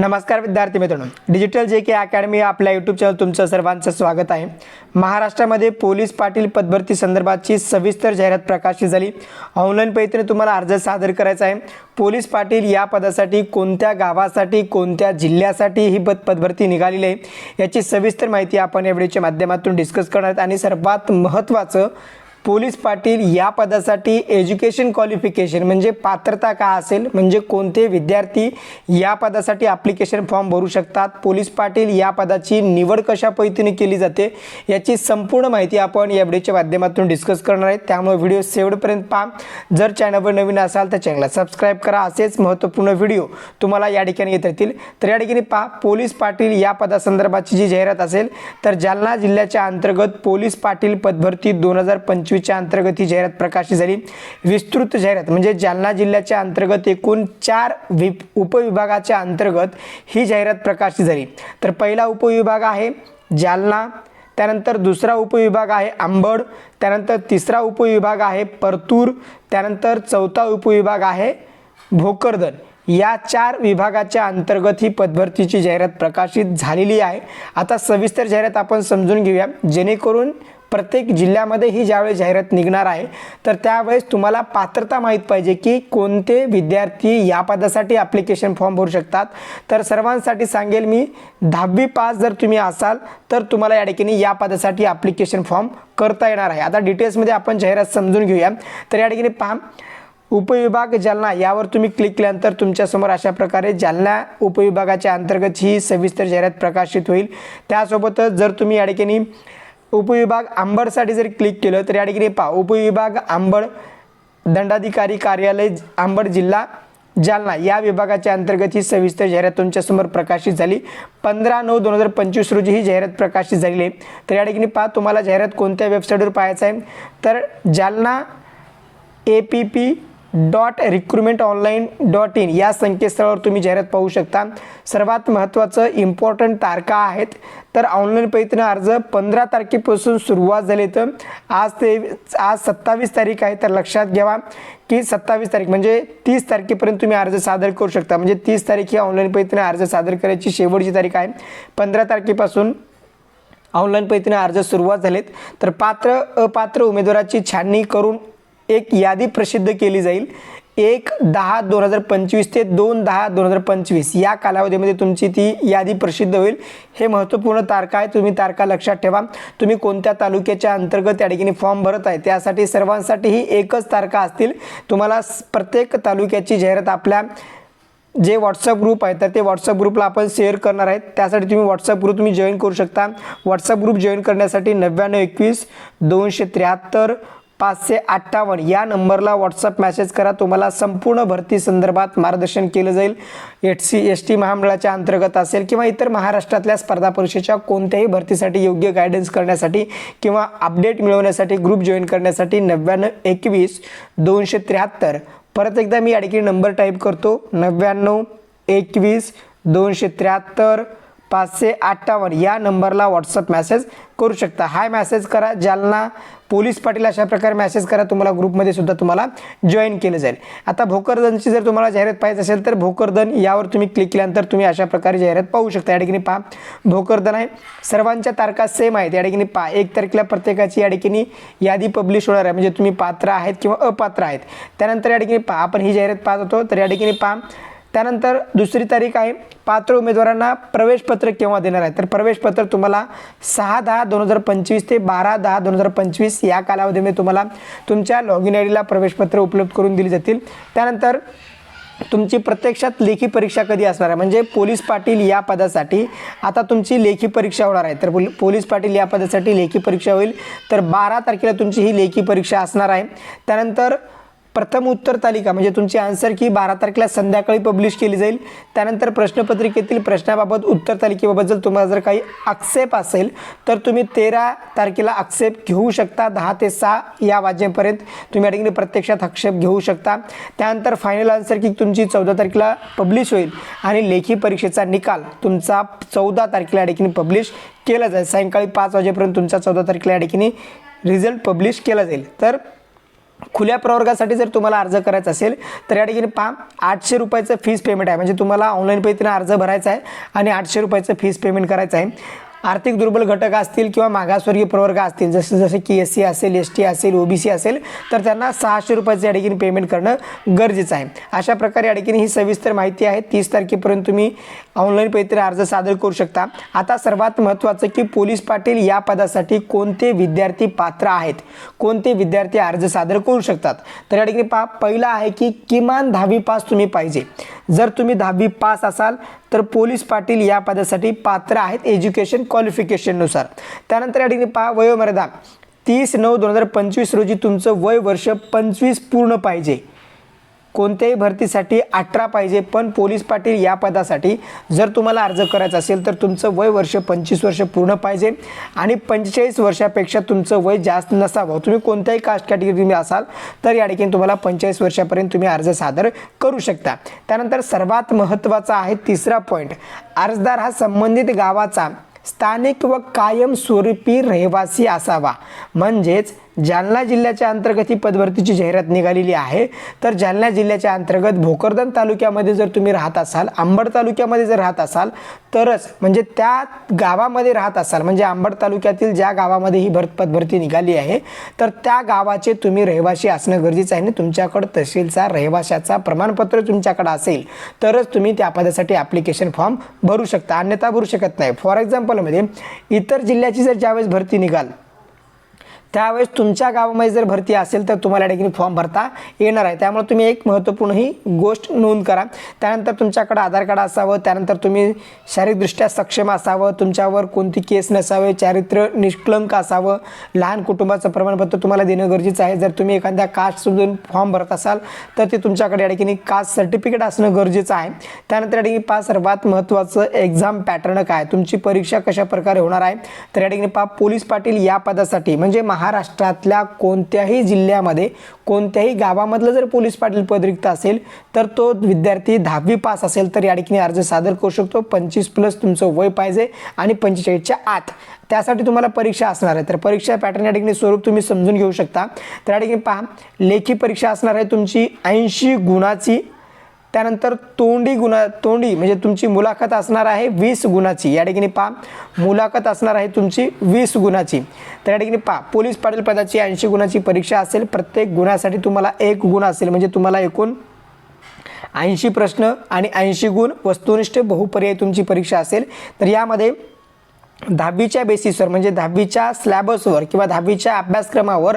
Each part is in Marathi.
नमस्कार विद्यार्थी मित्रांनो. डिजिटल जे के अकॅडमी आपल्या यूट्यूब चॅनल तुमचं सर्वांचं स्वागत आहे. महाराष्ट्रामध्ये पोलीस पाटील पदभरती संदर्भाची सविस्तर जाहिरात प्रकाशित झाली. ऑनलाईन पद्धतीने तुम्हाला अर्ज सादर करायचा आहे. पोलीस पाटील या पदासाठी कोणत्या गावासाठी कोणत्या जिल्ह्यासाठी ही पद पदभरती निघालेली आहे? याची सविस्तर माहिती आपण या व्हिडिओच्या माध्यमातून डिस्कस करणार आहोत. आणि सर्वात महत्त्वाचं पोलीस पाटील या पदासाठी एज्युकेशन क्वालिफिकेशन म्हणजे पात्रता का असेल म्हणजे कोणते विद्यार्थी या पदासाठी ॲप्लिकेशन फॉर्म भरू शकतात पोलीस पाटील या पदाची निवड कशा पद्धतीने केली जाते याची संपूर्ण माहिती आपण या व्हिडिओच्या माध्यमातून डिस्कस करणार आहे. त्यामुळे व्हिडिओ शेवटपर्यंत पहा. जर चॅनलवर नवीन असाल तर चॅनलला सबस्क्राईब करा. असेच महत्त्वपूर्ण व्हिडिओ तुम्हाला या ठिकाणी येत येतील तर या ठिकाणी पहा पोलीस पाटील या पदासंदर्भाची जी जाहिरात असेल तर जालना जिल्ह्याच्या अंतर्गत पोलीस पाटील पदभरती दोन हजार पंचवीसच्या अंतर्गत ही जाहिरात प्रकाशित झाली. विस्तृत जाहिरात म्हणजे जालना जिल्ह्याच्या अंतर्गत एकूण चार वि उपविभागाच्या अंतर्गत ही जाहिरात प्रकाशित झाली. तर पहिला उपविभाग आहे जालना त्यानंतर दुसरा उपविभाग आहे आंबड त्यानंतर तिसरा उपविभाग आहे परतूर त्यानंतर चौथा उपविभाग आहे भोकरदन. या चार विभागाच्या अंतर्गत ही पदभरतीची जाहिरात प्रकाशित झालेली आहे. आता सविस्तर जाहिरात आपण समजून घेऊया. जेणेकरून प्रत्येक जिल्ह्यामध्ये ही ज्यावेळेस जाहिरात निघणार आहे तर त्यावेळेस तुम्हाला पात्रता माहीत पाहिजे की कोणते विद्यार्थी या पदासाठी ॲप्लिकेशन फॉर्म भरू शकतात. तर सर्वांसाठी सांगेल मी दहावी पास जर तुम्ही असाल तर तुम्हाला या ठिकाणी या पदासाठी ॲप्लिकेशन फॉर्म करता येणार आहे. आता डिटेल्समध्ये आपण जाहिरात समजून घेऊया. तर या ठिकाणी पहा उपविभाग जालना यावर तुम्ही क्लिक केल्यानंतर तुमच्यासमोर अशा प्रकारे जालना उपविभागाच्या अंतर्गत ही सविस्तर जाहिरात प्रकाशित होईल. त्यासोबतच जर तुम्ही या ठिकाणी उपविभाग आंबडसाठी जर क्लिक केलं तर या ठिकाणी पहा उपविभाग आंबड दंडाधिकारी कार्यालय आंबड जिल्हा जालना या विभागाच्या अंतर्गत ही सविस्तर जाहिरात तुमच्यासमोर प्रकाशित झाली. पंधरा नऊ दोन हजार पंचवीस रोजी ही जाहिरात प्रकाशित झालेली आहे. तर या ठिकाणी पहा तुम्हाला जाहिरात कोणत्या वेबसाईटवर पाहायचं आहे? तर Jalna A P P dot recruitment online dot in या संकेतस्थळावर तुम्ही जाहिरात पाहू शकता. सर्वात महत्त्वाचं इम्पॉर्टंट तारखा आहेत. तर ऑनलाईन पद्धतीनं अर्ज पंधरा तारखेपासून सुरुवात झाली तर आज ते आज सत्तावीस तारीख आहे. तर लक्षात घ्यावा की सत्तावीस तारीख म्हणजे तीस तारखेपर्यंत तुम्ही अर्ज सादर करू शकता. म्हणजे तीस तारीख ही ऑनलाईन पद्धतीनं अर्ज सादर करायची शेवटची तारीख आहे. पंधरा तारखेपासून ऑनलाईन पद्धतीने अर्ज सुरुवात झालेत. तर पात्र अपात्र उमेदवाराची छाननी करून एक यादी प्रसिद्ध केली जाईल. एक दहा दोन हजार पंचवीस ते दोन दहा दोन हजार पंचवीस या कालावधीमध्ये तुमची ती यादी प्रसिद्ध होईल. हे महत्त्वपूर्ण तारखा आहे तुम्ही तारखा लक्षात ठेवा. तुम्ही कोणत्या तालुक्याच्या अंतर्गत या ठिकाणी फॉर्म भरत आहे त्यासाठी सर्वांसाठी ही एकच तारखा असतील. तुम्हाला प्रत्येक तालुक्याची जाहिरात आपल्या जे व्हॉट्सअप ग्रुप आहे तर ते व्हॉट्सअप ग्रुपला आपण शेअर करणार आहेत. त्यासाठी तुम्ही व्हॉट्सअप ग्रुप तुम्ही जॉईन करू शकता. व्हॉट्सअप ग्रुप जॉईन करण्यासाठी नव्याण्णव एकवीस दोनशे त्र्याहत्तर पाचशे अठ्ठावन्न. या नंबरला व्हॉट्सअप मेसेज करा. तुम्हाला संपूर्ण भरती संदर्भात मार्गदर्शन केलं जाईल. एच सी एस टी महामंडळाच्या अंतर्गत असेल किंवा इतर महाराष्ट्रातल्या स्पर्धा परीक्षेच्या कोणत्याही भरतीसाठी योग्य गायडन्स करण्यासाठी किंवा अपडेट मिळवण्यासाठी ग्रुप जॉईन करण्यासाठी नव्याण्णव एकवीस दोनशे त्र्याहत्तर. परत एकदा मी या नंबर टाईप करतो. नव्याण्णव एकवीस दोनशे त्र्याहत्तर पाचशे अठ्ठावन्न. या नंबरला व्हॉट्सअप मेसेज करू शकता. हाय मेसेज करा. जालना पोलीस पाटील अशा प्रकारे मेसेज करा तुम्हाला ग्रुपमध्ये सुद्धा तुम्हाला जॉईन केलं जाईल. आता भोकरदनची जर तुम्हाला जाहिरात पाहिजे असेल तर भोकरदन यावर तुम्ही क्लिक केल्यानंतर तुम्ही अशा प्रकारे जाहिरात पाहू शकता. या ठिकाणी पहा भोकरदन आहे. सर्वांच्या तारखा सेम आहेत. या ठिकाणी पहा एक तारखेला प्रत्येकाची या ठिकाणी यादी पब्लिश होणार आहे. म्हणजे तुम्ही पात्र आहेत किंवा अपात्र आहेत. त्यानंतर या ठिकाणी पहा आपण ही जाहिरात पाहत होतो. तर या ठिकाणी पहा त्यानंतर दुसरी तारीख आहे. पात्र उमेदवारांना प्रवेशपत्र केव्हा देणार आहे? तर प्रवेशपत्र तुम्हाला सहा दहा दोन हजार पंचवीस ते बारा दहा दोन हजार पंचवीस या कालावधीमध्ये तुम्हाला तुमच्या लॉगिन आय डीला प्रवेशपत्र उपलब्ध करून दिली जातील. त्यानंतर तुमची प्रत्यक्षात लेखी परीक्षा कधी असणार आहे? म्हणजे पोलीस पाटील या पदासाठी आता तुमची लेखी परीक्षा होणार आहे. तर पोल- पोलीस पाटील या पदासाठी लेखी परीक्षा होईल. तर बारा तारखेला तुमची ही लेखी परीक्षा असणार आहे. त्यानंतर प्रथम उत्तर तालिका म्हणजे तुमची आन्सर की बारा तारखेला संध्याकाळी पब्लिश केली जाईल. त्यानंतर प्रश्नपत्रिकेतील प्रश्नाबाबत उत्तर तालिकेबाबत जर तुम्हाला जर काही आक्षेप असेल तर तुम्ही तेरा तारखेला आक्षेप घेऊ शकता. दहा ते सहा या वाजेपर्यंत तुम्ही या ठिकाणी प्रत्यक्षात आक्षेप घेऊ शकता. त्यानंतर फायनल आन्सर की तुमची चौदा तारखेला पब्लिश होईल आणि लेखी परीक्षेचा निकाल तुमचा चौदा तारखेला या ठिकाणी पब्लिश केला जाईल. सायंकाळी पाच वाजेपर्यंत तुमचा चौदा तारखेला या ठिकाणी रिझल्ट पब्लिश केला जाईल. तर खुल्या प्रवर्गासाठी जर तुम्हाला अर्ज करायचा असेल तर या ठिकाणी पहा आठशे रुपयाचं फीस पेमेंट आहे. म्हणजे तुम्हाला ऑनलाईन पद्धतीनं अर्ज भरायचा आहे आणि आठशे रुपयाचं फीस पेमेंट करायचं आहे. आर्थिक दुर्बल घटक असतील किंवा मागासवर्गीय प्रवर्ग असतील जसे जसे की एस सी असेल एस टी असेल ओ बी सी असेल तर त्यांना सहाशे रुपयाचं या ठिकाणी पेमेंट करणं गरजेचं आहे. अशा प्रकारे या ठिकाणी ही सविस्तर माहिती आहे. तीस तारखेपर्यंत तुम्ही ऑनलाईन पैत्र अर्ज सादर करू शकता. आता सर्वात महत्त्वाचं की पोलीस पाटील या पदासाठी कोणते विद्यार्थी पात्र आहेत? कोणते विद्यार्थी अर्ज सादर करू शकतात? तर या ठिकाणी पा पहिला आहे की किमान दहावी पास तुम्ही पाहिजे. जर तुम्ही दहावी पास असाल तर पोलीस पाटील या पदासाठी पात्र आहेत एज्युकेशन क्वालिफिकेशननुसार. त्यानंतर या ठिकाणी पहा वयोमर्यादा. तीस नऊ दोन हजार पंचवीस रोजी तुमचं वय वर्ष पंचवीस पूर्ण पाहिजे. कोणत्याही भरतीसाठी अठरा पाहिजे पण पोलीस पाटील या पदासाठी जर तुम्हाला अर्ज करायचा असेल तर तुमचं वय वर्ष पंचवीस वर्ष पूर्ण पाहिजे आणि पंचेचाळीस वर्षापेक्षा तुमचं वय जास्त नसावं. तुम्ही कोणत्याही कास्ट कॅटेगरीमध्ये असाल तर या ठिकाणी तुम्हाला पंचेचाळीस वर्षापर्यंत तुम्ही अर्ज सादर करू शकता. त्यानंतर सर्वात महत्त्वाचा आहे तिसरा पॉईंट अर्जदार हा संबंधित गावाचा स्थानिक व कायमस्वरूपी रहिवासी असावा. म्हणजेच जालना जिल्ह्याच्या अंतर्गत ही पदभरतीची जाहिरात निघालेली आहे. तर जालना जिल्ह्याच्या अंतर्गत भोकरदन तालुक्यामध्ये जर तुम्ही राहत असाल आंबड तालुक्यामध्ये जर राहत असाल तरच म्हणजे त्या गावामध्ये राहत असाल म्हणजे आंबड तालुक्यातील ज्या गावामध्ये ही भर पदभरती निघाली आहे तर त्या गावाचे तुम्ही रहिवासी असणं गरजेचं आहे आणि तुमच्याकडं तहसीलचा रहिवाशाचा प्रमाणपत्र तुमच्याकडं असेल तरच तुम्ही त्या पदासाठी ॲप्लिकेशन फॉर्म भरू शकता. अन्यथा भरू शकत नाही. फॉर एक्झाम्पलमध्ये इतर जिल्ह्याची जर ज्यावेळेस भरती निघाल त्यावेळेस तुमच्या गावामध्ये जर भरती असेल तर तुम्हाला या ठिकाणी फॉर्म भरता येणार आहे. त्यामुळे तुम्ही एक महत्त्वपूर्ण ही गोष्ट नोंद करा. त्यानंतर तुमच्याकडे आधार कार्ड असावं त्यानंतर तुम्ही शारीरिकदृष्ट्या सक्षम असावं तुमच्यावर कोणती केस नसावे चारित्र्य निष्कलंक असावं लहान कुटुंबाचं प्रमाणपत्र तुम्हाला देणं गरजेचं आहे. जर तुम्ही एखाद्या कास्टमधून फॉर्म भरत असाल तर ते तुमच्याकडे या ठिकाणी कास्ट सर्टिफिकेट असणं गरजेचं आहे. त्यानंतर या ठिकाणी पहा सर्वात महत्त्वाचं एक्झाम पॅटर्न काय तुमची परीक्षा कशा प्रकारे होणार आहे? तर या ठिकाणी पहा पोलीस पाटील या पदासाठी म्हणजे महाराष्ट्रातल्या कोणत्याही जिल्ह्यामध्ये कोणत्याही गावामधलं जर पोलीस पाटील पद रिक्त असेल तर तो विद्यार्थी दहावी पास असेल तर या ठिकाणी अर्ज सादर करू शकतो. पंचवीस प्लस तुमचं वय पाहिजे आणि पंचेचाळीसच्या आत. त्यासाठी तुम्हाला परीक्षा असणार आहे. तर परीक्षा पॅटर्न या ठिकाणी स्वरूप तुम्ही समजून घेऊ शकता. तर या ठिकाणी पहा लेखी परीक्षा असणार आहे तुमची ऐंशी गुणाची. त्यानंतर तोंडी गुणा तोंडी म्हणजे तुमची मुलाखत असणार आहे वीस गुणाची. या ठिकाणी पा मुलाखत असणार आहे तुमची वीस गुणाची. तर या ठिकाणी पा पोलीस पाटील पदाची ऐंशी गुणाची परीक्षा असेल प्रत्येक गुणासाठी तुम्हाला एक गुण असेल म्हणजे तुम्हाला एकूण ऐंशी प्रश्न आणि ऐंशी गुण वस्तुनिष्ठ बहुपर्याय तुमची परीक्षा असेल. तर यामध्ये दहावीच्या बेसिसवर म्हणजे दहावीच्या स्लॅबसवर किंवा दहावीच्या अभ्यासक्रमावर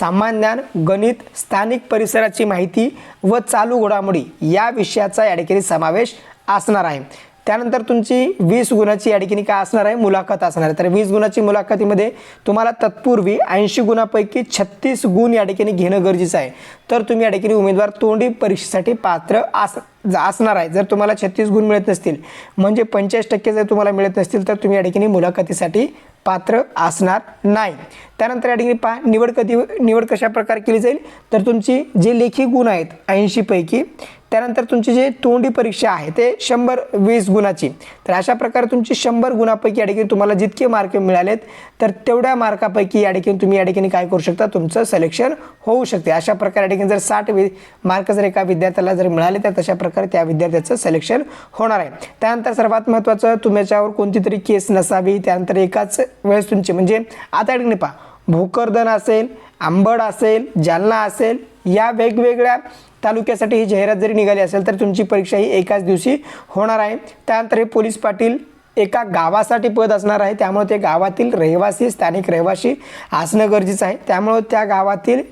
सामान्य ज्ञान गणित स्थानिक परिसराची माहिती व चालू घडामोडी या विषयाचा या ठिकाणी समावेश असणार आहे. त्यानंतर तुमची वीस गुणाची या ठिकाणी काय असणार आहे? मुलाखत असणार आहे. तर वीस गुणाची मुलाखतीमध्ये तुम्हाला तत्पूर्वी ऐंशी गुणापैकी छत्तीस गुण या ठिकाणी घेणं गरजेचं आहे. तर तुम्ही या ठिकाणी उमेदवार तोंडी परीक्षेसाठी पात्र अस असणार आहे. जर तुम्हाला छत्तीस गुण मिळत नसतील म्हणजे पंचेचाळीस टक्के जर तुम्हाला मिळत नसतील तर तुम्ही या ठिकाणी मुलाखतीसाठी पात्र असणार नाही. त्यानंतर या ठिकाणी पहा निवड कधी निवड कशा प्रकारे केली जाईल? तर तुमची जे लेखी गुण आहेत ऐंशीपैकी त्यानंतर तुमची जे तोंडी परीक्षा आहे ते शंभर वीस गुणाची. तर अशा प्रकारे तुमची शंभर गुणापैकी या ठिकाणी तुम्हाला जितके मार्क मिळालेत तर तेवढ्या मार्कापैकी या ठिकाणी तुम्ही या ठिकाणी काय करू शकता? तुमचं सिलेक्शन होऊ शकते. अशा प्रकारे या ठिकाणी जर साठ वि मार्क जर एका विद्यार्थ्याला जर मिळाले तर तशा प्रकारे त्या विद्यार्थ्याचं सिलेक्शन होणार आहे. त्यानंतर सर्वात महत्त्वाचं तुमच्यावर कोणती तरी केस नसावी त्यानंतर एकाच वेळेस तुमची म्हणजे आता ठिकाणी पहा भोकरदन असेल आंबड असेल जालना असेल या वेगवेगळ्या तालुक्यासाठी ही जाहिरात जरी निघाली असेल तर तुमची परीक्षा ही एकाच दिवशी होणार आहे. त्यानंतर हे पोलीस पाटील एका गावासाठी पद असणार आहे. त्यामुळे ते गावातील रहिवासी स्थानिक रहिवासी असणं गरजेचं आहे. त्यामुळं त्या गावातील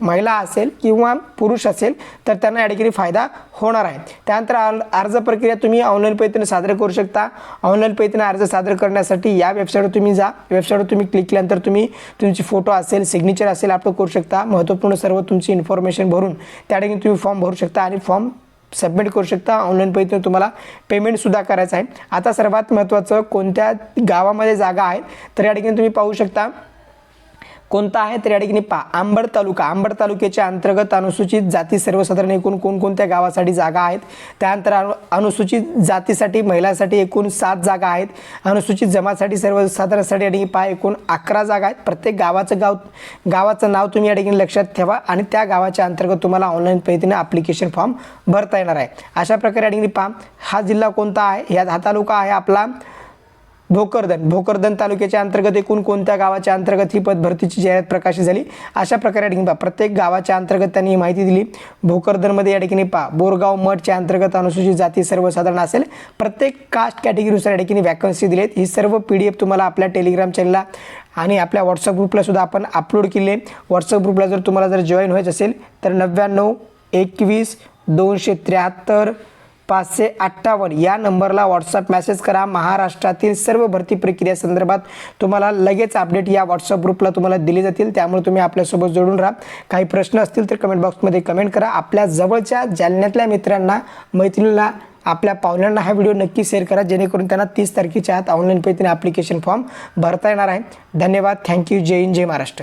महिला असेल किंवा पुरुष असेल तर त्यांना या ठिकाणी फायदा होणार आहे. त्यानंतर अर्ज प्रक्रिया तुम्ही ऑनलाईन पद्धतीने सादर करू शकता. ऑनलाईन पद्धतीने अर्ज सादर करण्यासाठी या वेबसाईटवर तुम्ही जा. वेबसाईटवर तुम्ही क्लिक केल्यानंतर तुम्ही तुमची फोटो असेल सिग्नेचर असेल अपलोड करू शकता. महत्त्वपूर्ण सर्व तुमची इन्फॉर्मेशन भरून त्या ठिकाणी तुम्ही फॉर्म भरू शकता आणि फॉर्म सबमिट करू शकता. ऑनलाईन पद्धतीने तुम्हाला पेमेंटसुद्धा करायचं आहे. आता सर्वात महत्त्वाचं कोणत्या गावामध्ये जागा आहे तर या ठिकाणी तुम्ही पाहू शकता. कोणता आहे तर या ठिकाणी पहा. आंबड तालुका. आंबड तालुक्याच्या अंतर्गत अनुसूचित जाती सर्वसाधारण एकूण कोणकोणत्या गावासाठी जागा आहेत? त्यानंतर अनु अनुसूचित जातीसाठी महिलांसाठी एकूण सात जागा आहेत. अनुसूचित जमातसाठी सर्वसाधारणसाठी या ठिकाणी पहा एकूण अकरा जागा आहेत. प्रत्येक गावाचं गाव गावाचं नाव तुम्ही या ठिकाणी लक्षात ठेवा आणि त्या गावाच्या अंतर्गत तुम्हाला ऑनलाईन पद्धतीने ॲप्लिकेशन फॉर्म भरता येणार आहे. अशा प्रकारे या ठिकाणी पहा हा जिल्हा कोणता आहे? ह्या हा तालुका आहे आपला भोकरदन. भोकरदन तालुक्याच्या अंतर्गत एकूण कोणत्या गावाच्या अंतर्गत ही पदभरतीची जाहिरात प्रकाशित झाली? अशा प्रकारे या ठिकाणी पहा. प्रत्येक गावाच्या अंतर्गत त्यांनी ही माहिती दिली. भोकरदनमध्ये या ठिकाणी पहा. बोरगाव मठच्या अंतर्गत अनुसूचित जाती सर्वसाधारण असेल. प्रत्येक कास्ट कॅटेगरीनुसार या ठिकाणी वॅकन्सी दिलेत. ही सर्व पी डी एफ तुम्हाला आपल्या टेलिग्राम चॅनलला आणि आपल्या व्हॉट्सअप ग्रुपला सुद्धा आपण अपलोड केले व्हॉट्सअप ग्रुपला जर तुम्हाला जर जॉईन व्हायचं असेल तर नव्याण्णव एकवीस दोनशे त्र्याहत्तर पाचशे अठ्ठावन्न. या नंबरला व्हॉट्सअप मेसेज करा. महाराष्ट्रातील सर्व भरती प्रक्रिया संदर्भात तुम्हाला लगेच अपडेट या व्हॉट्सअप ग्रुपला तुम्हाला दिले जातील. त्यामुळे तुम्ही आपल्यासोबत जोडून राहा. काही प्रश्न असतील तर कमेंट बॉक्समध्ये कमेंट करा. आपल्या जवळच्या जालन्यातल्या मित्रांना मैत्रिणीला आपल्या पाहुण्यांना हा व्हिडिओ नक्की शेअर करा. जेणेकरून त्यांना तीस तारखेच्या आत ऑनलाईन पद्धतीने ॲप्लिकेशन फॉर्म भरता येणार आहे. धन्यवाद. थँक्यू जय हिंद जय महाराष्ट्र.